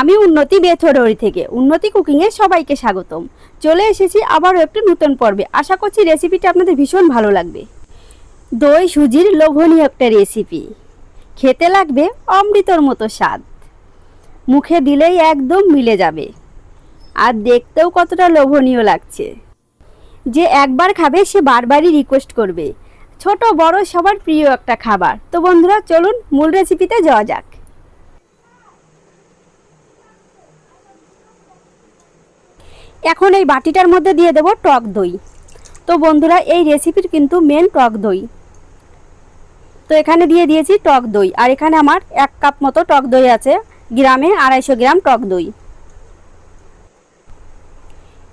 আমি উন্নতি বেথরোড়ি থেকে, উন্নতি কুকিংয়ে সবাইকে স্বাগতম। চলে এসেছি আবারও একটু নতুন পর্বে। আশা করছি রেসিপিটা আপনাদের ভীষণ ভালো লাগবে। দই, সুজির লোভনীয় একটা রেসিপি খেতে লাগবে অমৃতর মতো স্বাদ। মুখে দিলেই একদম মিলে যাবে। আর দেখতেও কতটা লোভনীয় লাগছে। যে একবার খাবে, সে বারবারই রিকোয়েস্ট করবে। ছোট, বড়, সবার প্রিয় একটা খাবার। তো বন্ধুরা, চলুন মূল রেসিপিতে যাওয়া যাক। এখন এই বাটিটার মধ্যে দিয়ে দেব টক দই। তো বন্ধুরা, এই রেসিপির কিন্তু মেন টক দই। তো এখানে দিয়ে দিয়েছি টক দই। আর এখানে আমার এক কাপ মতো টক দই আছে। গ্রামে আড়াইশো গ্রাম টক দই।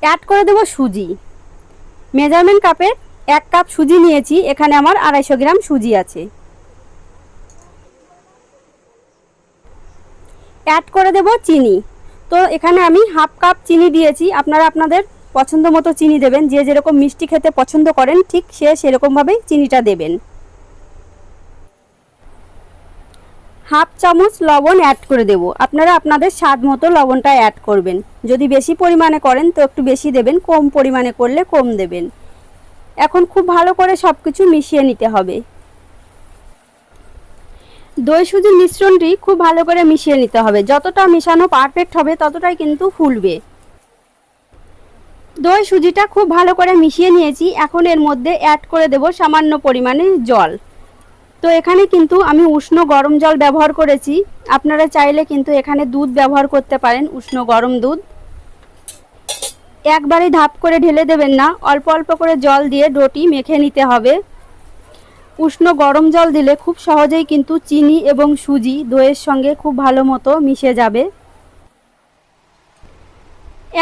অ্যাড করে দেব সুজি। মেজারমেন্ট কাপের এক কাপ সুজি নিয়েছি। এখানে আমার আড়াইশো গ্রাম সুজি আছে। অ্যাড করে দেব চিনি। তো এখানে আমি হাফ কাপ চিনি দিয়েছি। আপনারা আপনাদের পছন্দ মতো চিনি দেবেন। যে যেরকম মিষ্টি খেতে পছন্দ করেন, ঠিক সে সেরকমভাবেই চিনিটা দেবেন। হাফ চামচ লবণ অ্যাড করে দেব। আপনারা আপনাদের স্বাদ মতো লবণটা অ্যাড করবেন। যদি বেশি পরিমাণে করেন, তো একটু বেশি দেবেন। কম পরিমাণে করলে কম দেবেন। এখন খুব ভালো করে সব কিছু মিশিয়ে নিতে হবে। দই সুজির মিশ্রণটি খুব ভালো করে মিশিয়ে নিতে হবে। যতটা মিশানো পারফেক্ট হবে, ততটাই কিন্তু ফুলবে। দই সুজিটা খুব ভালো করে মিশিয়ে নিয়েছি। এখন এর মধ্যে অ্যাড করে দেব সামান্য পরিমাণে জল। তো এখানে কিন্তু আমি উষ্ণ গরম জল ব্যবহার করেছি। আপনারা চাইলে কিন্তু এখানে দুধ ব্যবহার করতে পারেন, উষ্ণ গরম দুধ। একবারে ধাপ করে ঢেলে দেবেন না। অল্প অল্প করে জল দিয়ে ডোটি মেখে নিতে হবে। উষ্ণ গরম জল দিলে খুব সহজেই কিন্তু চিনি এবং সুজি দইয়ের সঙ্গে খুব ভালো মতো মিশে যাবে।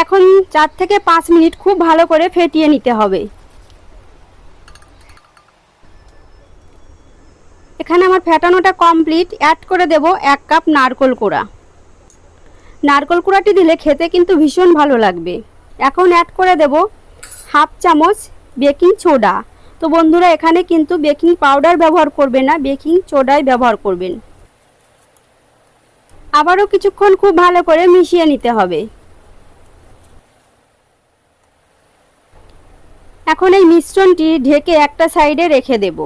এখন চার থেকে পাঁচ মিনিট খুব ভালো করে ফেটিয়ে নিতে হবে। এখানে আমার ফেটানোটা কমপ্লিট। অ্যাড করে দেব এক কাপ নারকোল কোড়া। নারকোল কোড়াটি দিলে খেতে কিন্তু ভীষণ ভালো লাগবে। এখন অ্যাড করে দেব হাফ চামচ বেকিং সোডা। তো বন্ধুরা, এখানে কিন্তু বেকিং পাউডার ব্যবহার করবেন না, বেকিং সোডাই ব্যবহার করবেন। আবারও কিছুক্ষণ খুব ভালো করে মিশিয়ে নিতে হবে। এখন এই মিশ্রণটি ঢেকে একটা সাইডে রেখে দেব।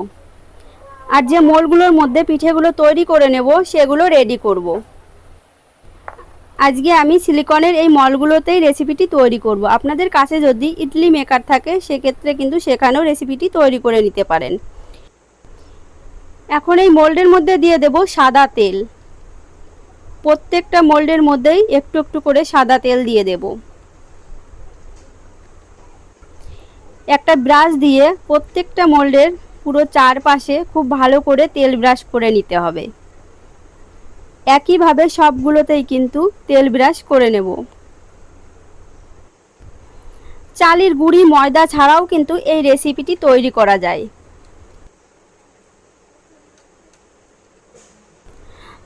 আর যে মোলগুলোর মধ্যে পিঠেগুলো তৈরি করে নেব, সেগুলো রেডি করব। আজকে আমি সিলিকনের এই মলগুলোতেই রেসিপিটি তৈরি করব। আপনাদের কাছে যদি ইডলি মেকার থাকে, সেক্ষেত্রে কিন্তু সেখানেও রেসিপিটি তৈরি করে নিতে পারেন। এখন এই মোল্ডের মধ্যে দিয়ে দেব সাদা তেল। প্রত্যেকটা মোল্ডের মধ্যেই একটু একটু করে সাদা তেল দিয়ে দেব। একটা ব্রাশ দিয়ে প্রত্যেকটা মোল্ডের পুরো চারপাশে খুব ভালো করে তেল ব্রাশ করে নিতে হবে। একইভাবে সবগুলোতেই কিন্তু তেল ব্রাশ করে নেব। চালের গুঁড়ি, ময়দা ছাড়াও কিন্তু এই রেসিপিটি তৈরি করা যায়।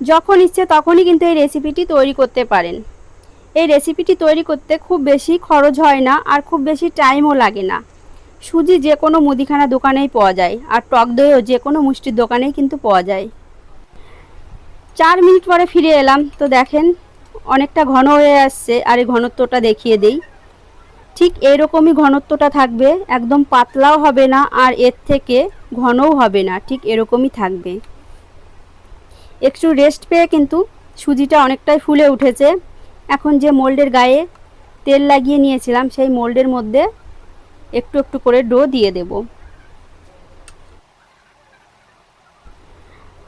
যখন ইচ্ছে তখনই কিন্তু এই রেসিপিটি তৈরি করতে পারেন। এই রেসিপিটি তৈরি করতে খুব বেশি খরচ হয় না আর খুব বেশি টাইমও লাগে না। সুজি যে কোনো মুদিখানা দোকানেই পাওয়া যায় আর টক দইও যে কোনো মুষ্টির দোকানেই কিন্তু পাওয়া যায়। চার মিনিট পরে ফিরে এলাম। তো দেখেন, অনেকটা ঘন হয়ে আসছে আর এই ঘনত্বটা দেখিয়ে দেই। ঠিক এরকমই ঘনত্বটা থাকবে, একদম পাতলাও হবে না আর এর থেকে ঘনও হবে না, ঠিক এরকমই থাকবে। একটু রেস্ট পেয়ে কিন্তু সুজিটা অনেকটাই ফুলে উঠেছে। এখন যে মোল্ডের গায়ে তেল লাগিয়ে নিয়েছিলাম, সেই মোল্ডের মধ্যে একটু একটু করে ডো দিয়ে দেব।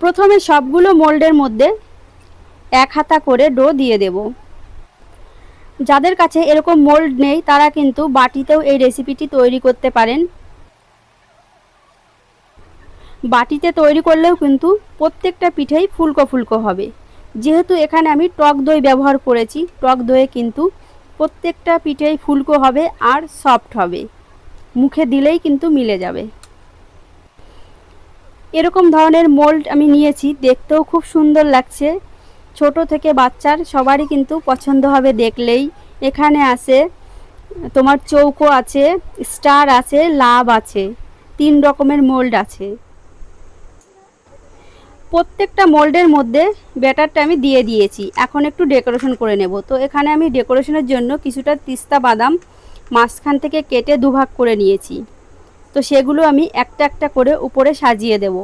প্রথমে সবগুলো মোল্ডের মধ্যে এক হাতা করে ডো দিয়ে দেব। যাদের কাছে এরকম মোল্ড নেই, তারা কিন্তু বাটিতেও এই রেসিপিটি তৈরি করতে পারেন। বাটিতে তৈরি করলেও কিন্তু প্রত্যেকটা পিঠেই ফুলকো ফুলকো হবে। যেহেতু এখানে আমি টক দই ব্যবহার করেছি, টক দইয়ে কিন্তু প্রত্যেকটা পিঠেই ফুলকো হবে আর সফট হবে। মুখে দিলেই কিন্তু মিলে যাবে। এরকম ধরনের মোল্ড আমি নিয়েছি, দেখতেও খুব সুন্দর লাগছে। ছোট থেকে বাচ্চার সবারই কিন্তু পছন্দ হবে দেখলেই। এখানে আছে, তোমার চৌকো আছে, স্টার আছে, লাভ আছে, তিন রকমের মোল্ড আছে। প্রত্যেকটা মোল্ডের মধ্যে ব্যাটারটা আমি দিয়ে দিয়েছি। এখন একটু ডেকোরেশন করে নেব। তো এখানে আমি ডেকোরেশনের জন্য কিছুটা তিস্তা বাদাম মাঝখান থেকে কেটে দুভাগ করে নিয়েছি। তো সেগুলো আমি একটা একটা করে উপরে সাজিয়ে দেব।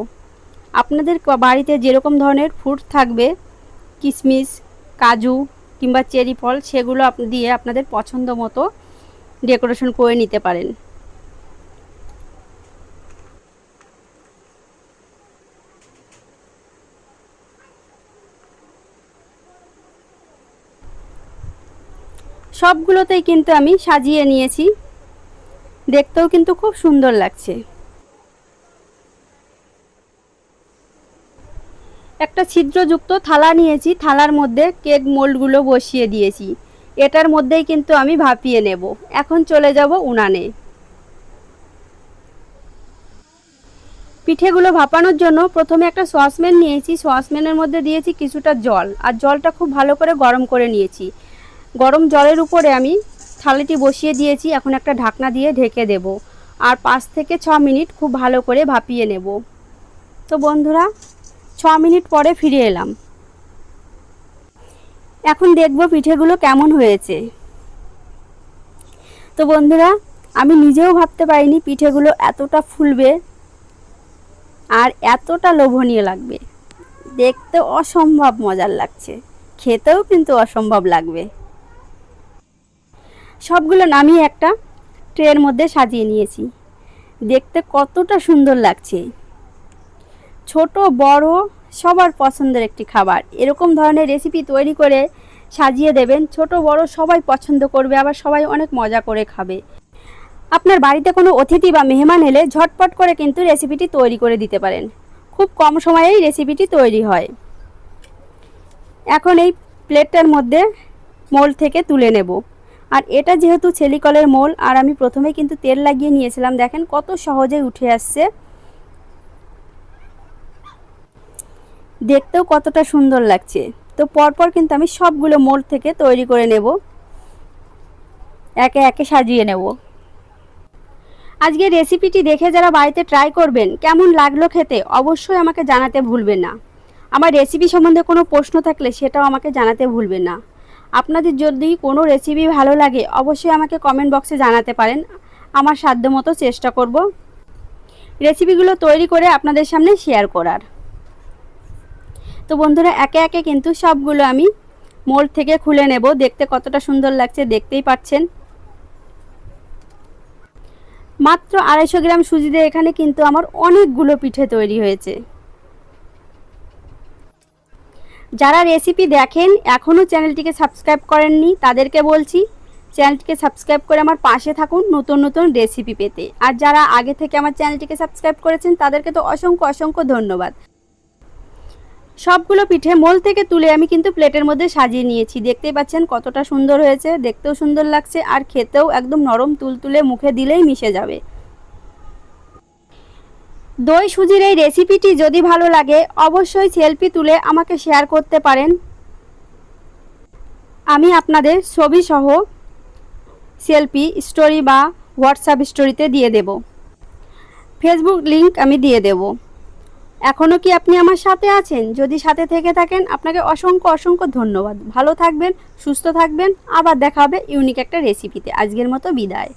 আপনাদের বাড়িতে যেরকম ধরনের ফ্রুট থাকবে কিশমিশ কাজু কিংবা চেরি ফল, সেগুলো দিয়ে আপনাদের পছন্দ মতো ডেকোরেশন করে নিতে পারেন। সবগুলোতেই কিন্তু আমি সাজিয়ে নিয়েছি। দেখতেও কিন্তু খুব সুন্দর লাগছে। একটা ছিদ্রযুক্ত থালা নিয়েছি, থালার মধ্যে কেক মোল্ডগুলো বসিয়ে দিয়েছি। এটার মধ্যেই কিন্তু আমি ভাপিয়ে নেব। এখন চলে যাব উনানে। পিঠেগুলো ভাপানোর জন্য প্রথমে একটা সসপ্যান নিয়েছি। সসপ্যানের মধ্যে দিয়েছি কিছুটা জল। আর জলটা খুব ভালো করে গরম করে নিয়েছি। গরম জলের উপরে আমি থালিটি বসিয়ে দিয়েছি, এখন একটা ঢাকনা দিয়ে ঢেকে দেব। আর পাঁচ থেকে ছ মিনিট খুব ভালো করে ভাপিয়ে নেব। তো বন্ধুরা, ছ মিনিট পরে ফিরে এলাম। এখন দেখব পিঠেগুলো কেমন হয়েছে। তো বন্ধুরা, আমি নিজেও ভাবতে পারিনি পিঠেগুলো এতটা ফুলবে আর এতটা লোভনীয় লাগবে। দেখতে অসম্ভব মজার লাগছে, খেতেও কিন্তু অসম্ভব লাগবে। সবগুলো নামিয়ে একটা ট্রের মধ্যে সাজিয়ে নিয়েছি। দেখতে কতটা সুন্দর লাগছে। ছোট, বড়, সবার পছন্দের একটি খাবার। এরকম ধরনের রেসিপি তৈরি করে সাজিয়ে দেবেন, ছোট, বড় সবাই পছন্দ করবে, আবার সবাই অনেক মজা করে খাবে। আপনার বাড়িতে কোনো অতিথি বা মেহমান এলে ঝটপট করে কিন্তু রেসিপিটি তৈরি করে দিতে পারেন। খুব কম সময়েই রেসিপিটি তৈরি হয়। এখন এই প্লেটটার মধ্যে মোল থেকে তুলে নেব। আর এটা যেহেতু ছেলিকলের মোল, আর আমি প্রথমে কিন্তু তেল লাগিয়ে নিয়েছিলাম। দেখেন কত সহজে উঠে আসছে। দেখতেও কতটা সুন্দর লাগছে। তো পরপর কিন্তু আমি সবগুলো মোল থেকে তৈরি করে নেব। একে একে সাজিয়ে নেব। আজকে রেসিপিটি দেখে যারা বাড়িতে ট্রাই করবেন, কেমন লাগল খেতে অবশ্যই আমাকে জানাতে ভুলবেন না। আমার রেসিপি সম্বন্ধে কোনো প্রশ্ন থাকলে সেটাও আমাকে জানাতে ভুলবেন না। আপনাদের যদি কোনো রেসিপি ভালো লাগে, অবশ্যই আমাকে কমেন্ট বক্সে জানাতে পারেন। আমার সাধ্য মতো চেষ্টা করব। রেসিপিগুলো তৈরি করে আপনাদের সামনে শেয়ার করার। তো বন্ধুরা, একে একে কিন্তু সবগুলো আমি মোল্ড থেকে খুলে নেব। দেখতে কতটা সুন্দর লাগছে দেখতেই পাচ্ছেন। মাত্র আড়াইশো গ্রাম সুজি দিয়ে এখানে কিন্তু আমার অনেকগুলো পিঠে তৈরি হয়েছে। যারা রেসিপি দেখেন এখনও চ্যানেলটিকে সাবস্ক্রাইব করেননি, তাদেরকে বলছি চ্যানেলটিকে সাবস্ক্রাইব করে আমার পাশে থাকুন নতুন নতুন রেসিপি পেতে। আর যারা আগে থেকে আমার চ্যানেলটিকে সাবস্ক্রাইব করেছেন, তাদেরকে তো অসংখ্য অসংখ্য ধন্যবাদ। সবগুলো পিঠে মোল থেকে তুলে আমি কিন্তু প্লেটের মধ্যে সাজিয়ে নিয়েছি। দেখতেই পাচ্ছেন কতটা সুন্দর হয়েছে, দেখতেও সুন্দর লাগছে, আর খেতেও একদম নরম তুলতুলে মুখে দিলেই মিশে যাবে। দই সুজির এই রেসিপিটি যদি ভালো লাগে, অবশ্যই সেলফি তুলে আমাকে শেয়ার করতে পারেন। আমি আপনাদের ছবি সহ সেলফি স্টোরি বা হোয়াটসঅ্যাপ স্টোরিতে দিয়ে দেব। ফেসবুক লিংক আমি দিয়ে দেব। এখনও কি আপনি আমার সাথে আছেন? যদি সাথে থেকে থাকেন, আপনাকে অসংখ্য অসংখ্য ধন্যবাদ। ভালো থাকবেন, সুস্থ থাকবেন। আবার দেখা হবে ইউনিক একটা রেসিপিতে আজকের মতো বিদায়।